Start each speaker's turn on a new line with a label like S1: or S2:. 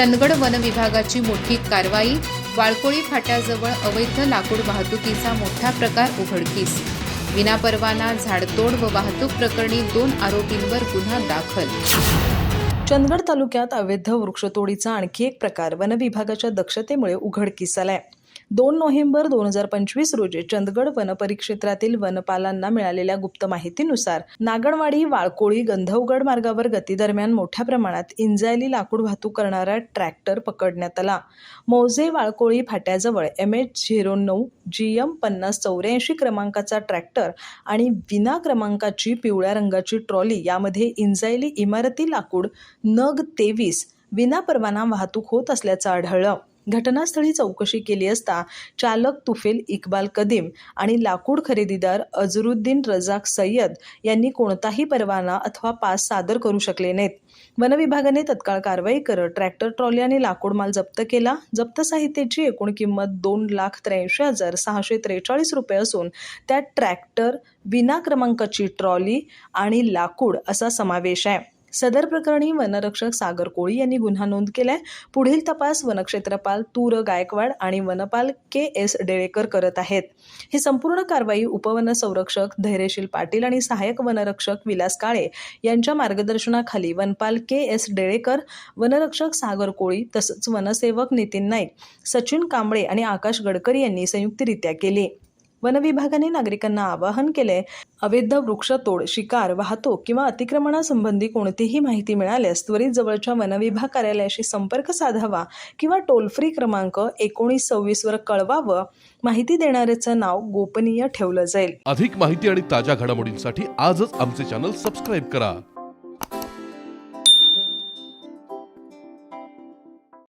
S1: Chandgad one विभागाची मोठी कारवाई वाळकोळी फाट्याजवळ अवैध लाकूड वाहतुकीचा मोठा प्रकार उघडकीस. विनापरवाना झाडतोड व वाहतूक प्रकरणी दोन आरोपींवर गुन्हा दाखल.
S2: चंदगड तालुक्यात अवैध वृक्षतोडीचा आणखी एक प्रकार वनविभागाच्या दक्षतेमुळे उघडकीस आलाय. दोन नोव्हेंबर दोन हजार पंचवीस रोजी चंदगड वन परिक्षेत्रातील वनपालांना मिळालेल्या गुप्त माहितीनुसार नागणवाडी वाळकोळी गंधवगड मार्गावर गतीदरम्यान मोठ्या प्रमाणात इंजायली लाकूड वाहतूक करणारा ट्रॅक्टर पकडण्यात आला. मौजे वाळकोळी फाट्याजवळ एम एच झिरो नऊ जी एम पन्नास चौऱ्याऐंशी क्रमांकाचा ट्रॅक्टर आणि विना क्रमांकाची पिवळ्या रंगाची ट्रॉली यामध्ये इंजायली इमारती लाकूड नग तेवीस विनापरवाना वाहतूक होत असल्याचं आढळलं. घटनास्थळी चौकशी केली असता चालक तुफेल इक्बाल कदीम आणि लाकूड खरेदीदार अजरुद्दीन रजाक सय्यद यांनी कोणताही परवाना अथवा पास सादर करू शकले नाहीत. वनविभागाने तत्काळ कारवाई करत ट्रॅक्टर ट्रॉली आणि लाकूड माल जप्त केला. जप्त साहित्याची एकूण किंमत दोन लाख त्र्याऐंशी हजार सहाशे त्रेचाळीस रुपये असून त्यात ट्रॅक्टर विना क्रमांकाची ट्रॉली आणि लाकूड असा समावेश आहे. सदर प्रकरणी वनरक्षक सागर कोळी यांनी गुन्हा नोंद केलाय. पुढील तपास वनक्षेत्रपाल तूर गायकवाड आणि वनपाल के एस डेळेकर करत आहेत. ही संपूर्ण कारवाई उपवन संरक्षक धैर्यशील पाटील आणि सहाय्यक वनरक्षक विलास काळे यांच्या मार्गदर्शनाखाली वनपाल के एस डेळेकर वनरक्षक सागर कोळी तसंच वनसेवक नितीन नाईक सचिन कांबळे आणि आकाश गडकरी यांनी संयुक्तरित्या केली. वनविभागाने नागरिकांना आवाहन केले अवैध वृक्षतोड शिकार वाहतूक किंवा अतिक्रमणासंबंधी कोणतीही माहिती मिळाल्यास त्वरित जवळच्या वनविभाग कार्यालयाशी संपर्क साधावा किंवा टोल फ्री क्रमांक एकोणीस सव्वीसवर कळवावं. माहिती देणाऱ्याचं नाव गोपनीय ठेवलं जाईल.
S3: अधिक माहिती आणि ताज्या घडामोडींसाठी आजच आमचे चॅनल सबस्क्राईब करा.